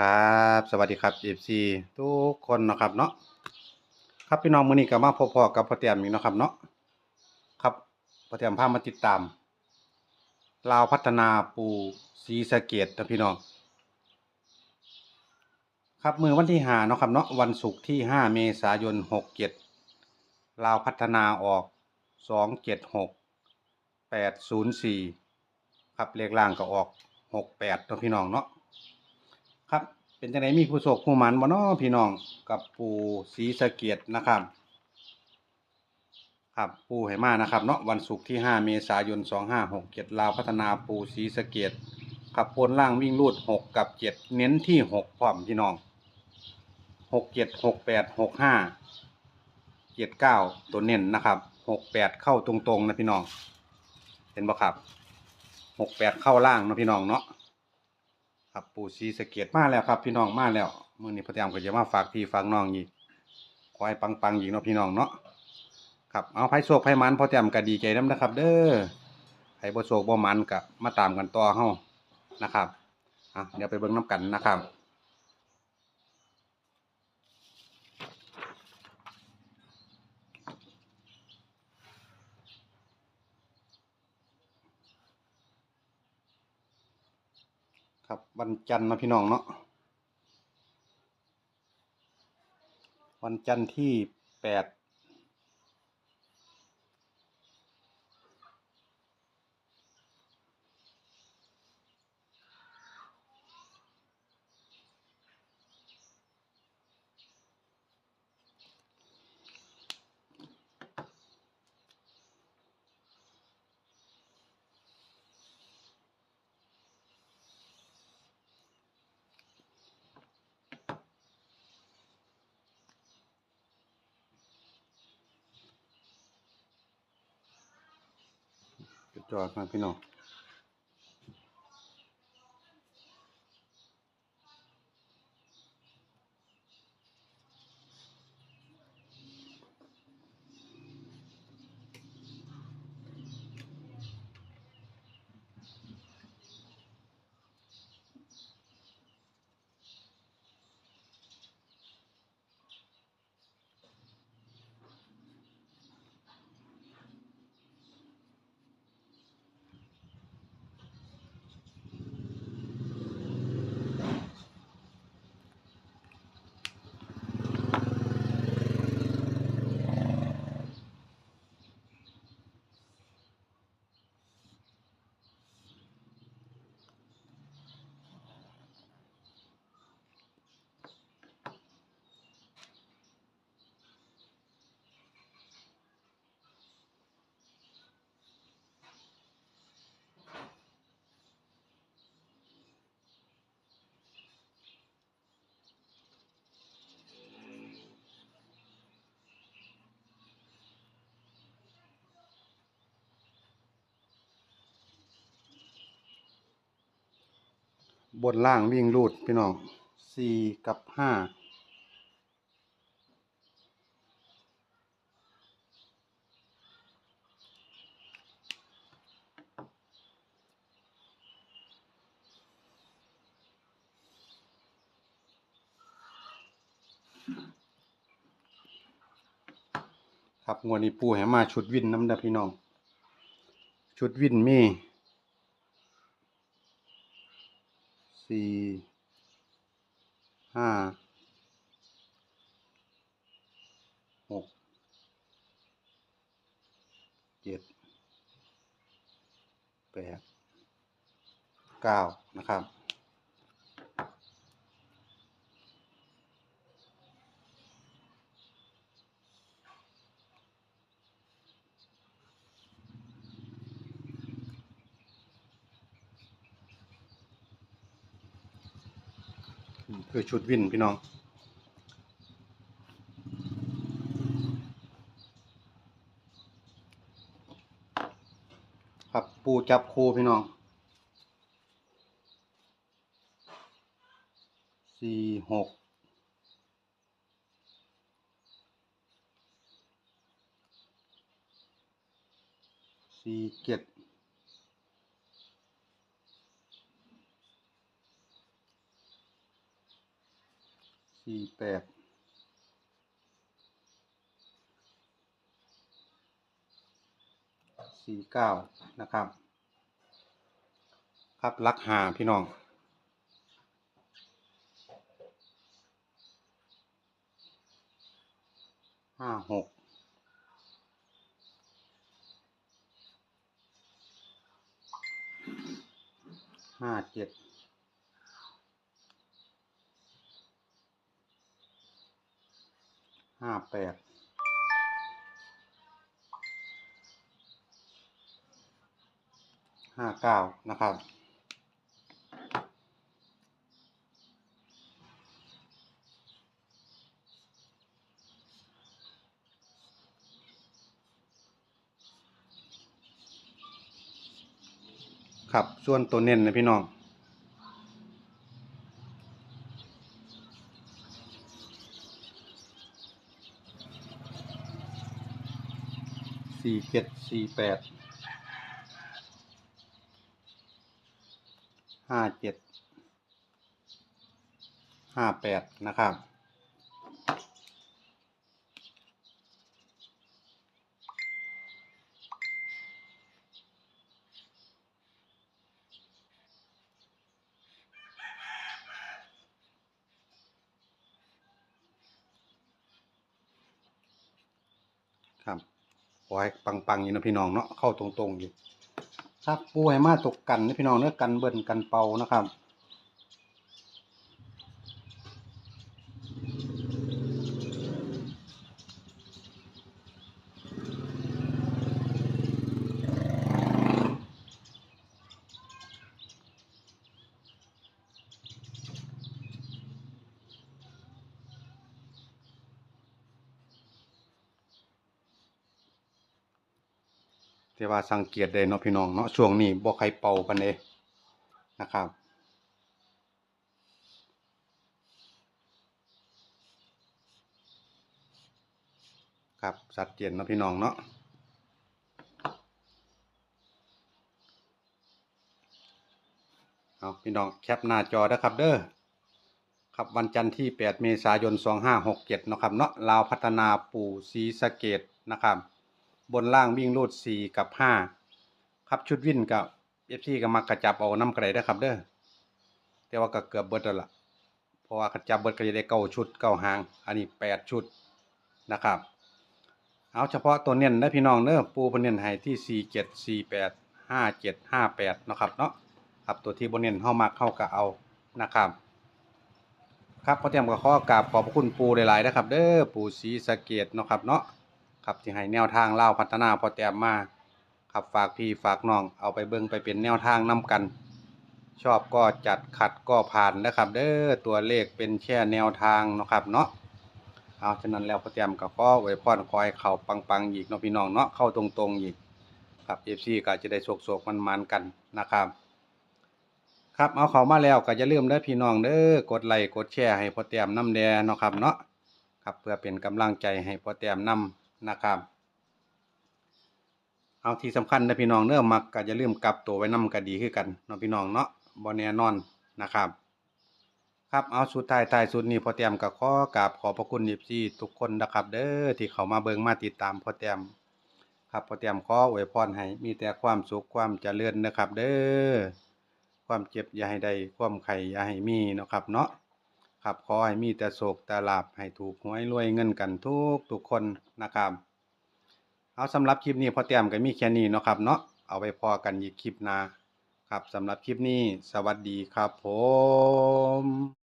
ครับ สวัสดีครับ FC ทุกคนนะครับเนาะครับพี่น้องมื้อนี้ก็มาพบพอกับพ่อเตียมอีกเนาะครับเนาะครับพ่อเตียมพามาติดตามลาวพัฒนาปูศรีสะเกษนะพี่น้องครับมือวันที่5เนาะครับเนาะวันศุกร์ที่ 5 เมษายน 67ลาวพัฒนาออก 276 804 ครับเลขล่างก็ออก 68เนาะพี่น้องเนาะ เป็นจังไดมีผู้โชคผู้หมันบ่น้อพี่น้องกับปู่ศรีสะเกียดนะครับ ครับปู่ให้มานะครับเนาะวันศุกร์ที่ 5 เมษายน 2567ลาวพัฒนาปู่ศรีสะเกียดขับบนล่างวิ่งรูด 6 กับ 7 เน้นที่ 6 พร้อมพี่น้อง 6 7 6 8 6 5 7 9 ตัวเน้นนะครับ 6 8 เข้าตรงๆนะพี่น้อง เห็นบ่ครับ 6 8 เข้าล่างนะพี่น้องเนาะ ครับปู่ซีสะเกดมาแล้วครับ พี่น้องมาแล้วมื่อนี้พระเตรียมก็จะมาฝากพี่ฝากน้องอีกขอให้ปังๆอีกเนาะพี่น้องเนาะครับเอาไพ่โศกไพ่มันพอเตรียมก็ดีใจน้ำนะครับ เด้อไผบ่โศกบ่มันก็มาตามกันต่อเฮานะครับอะเดี๋ยวไปเบิ่งน้ำกันนะครับ ครับวันจันทร์นาะพี่น้องเนาะวันจันทร์ที่แปด จอดมาพี่น้อง บนล่างวิ่งรูดพี่น้องสี่กับห้าครับงวดนี้ปูให้มาชุดวินน้ำเด้อพี่น้อง ชุดวินมี สี่ห้าหกเจ็ดแปดเก้านะครับ คือชุดวินพี่น้อง ครับปูจับคูพี่น้องสี่หกสี่เจ็ด สี่แปดสี่เก้านะครับ ครับลักหาพี่น้องห้าหกห้าเจ็ด ห้าแปดห้าเก้านะครับ ครับ ส่วนตัวเน้นนะพี่น้อง สี่เจ็ดสี่แปดห้าเจ็ดห้าแปดนะครับครับขอ ให้ปังๆอยู่นะพี่น้องเนาะเข้าตรงๆอยู่ครับปูให้มาตกกันนะพี่น้องเนื้อกันเบิ่นกันเป่านะครับ แต่ว่าสังเกตได้เนาะพี่น้องเนาะช่วงนี้บ่ใครเป่ากันเด้นะครับครับสัดเจนเนาะพี่น้องเนาะเอาพี่น้องแคปหน้าจอนะครับเด้อครับวันจันทร์ที่ 8 เมษายน 2567เนะครับเนาะลาวพัฒนาปู่ศรีสะเกดนะครับ บนล่างวิ่งรูด4กับ5ครับชุดวิ่นกับเอฟซีก็มักกระจับเอาน้ำกระไดได้ครับเด้อแต่ว่าก็เกือบเบิดแล้วล่ะเพราะว่ากระจับเบิดก็จะได้เก้าชุดเก้าหาง อันนี้แปดชุดนะครับ เอาเฉพาะตัวเน้นได้พี่น้องเด้อปูเพนเน้นให้ที่สี่เจ็ดสี่แปดห้าเจ็ดห้าแปดนะครับเนาะครับตัวที่บนเน้นเข้ามาเข้ากับเอานะครับครับพอเตรียมกับข้อกราบขอบคุณปูหลายๆนะครับ เด้อปูศรีสะเกดเนาะครับเนาะ ครับที่ให้แนวทางเล่าพัฒนาพอเตรียมมาครับฝากพี่ฝากน้องเอาไปเบิ่งไปเป็นแนวทางนํกัน ชอบก็จัดขัดก็ผ่านนะครับ เด้อตัวเลขเป็นแค่แนวทางนะครับเนาะเอาฉะนั้นแล้วพอเตรียมกับก็ไว้พรคอยเข่าปังๆอีกเนาะพี่น้องเนาะเข้าตรงๆอีกครับ FC ก็จะได้โศกๆมันๆกันนะครับครับเอาเขามาแล้วก็อย่าลืมเด้พี่น้องเด้อกดไลค์กดแชร์ให้พอเตรียมน้ำแดงเนาะครับเนาะครับเพื่อเป็นกำลังใจให้พอเตรียมนำ นะครับ เอาที่สำคัญนะพี่น้องเด้อมักก็อย่าลืมกลับตัวไว้นำก็ดีคือกันเนาะพี่น้องเนาะบ่แน่นอนนะครับ ครับเอาสุดท้ายท้ายสุดนี้พอเตรียมกับขอกราบขอพระคุณยิบซีทุกคนนะครับ เด้อที่เข้ามาเบิ่งมาติดตามพอเตรียมครับพอเตรียมขออวยพรให้มีแต่ความสุขความเจริญนะครับ เด้อความเจ็บอย่าให้ได้ความไข่อย่าให้มีนะครับเนาะ ครับขอให้มีแต่โศกแต่ลาบให้ถูกหวยรวยเงินกันทุกทุกคนนะครับ เอาสำหรับคลิปนี้พอเตรียมกันมีแค่นี้เนาะครับเนาะเอาไปพอกันอีกคลิปหน้าครับสำหรับคลิปนี้สวัสดีครับผม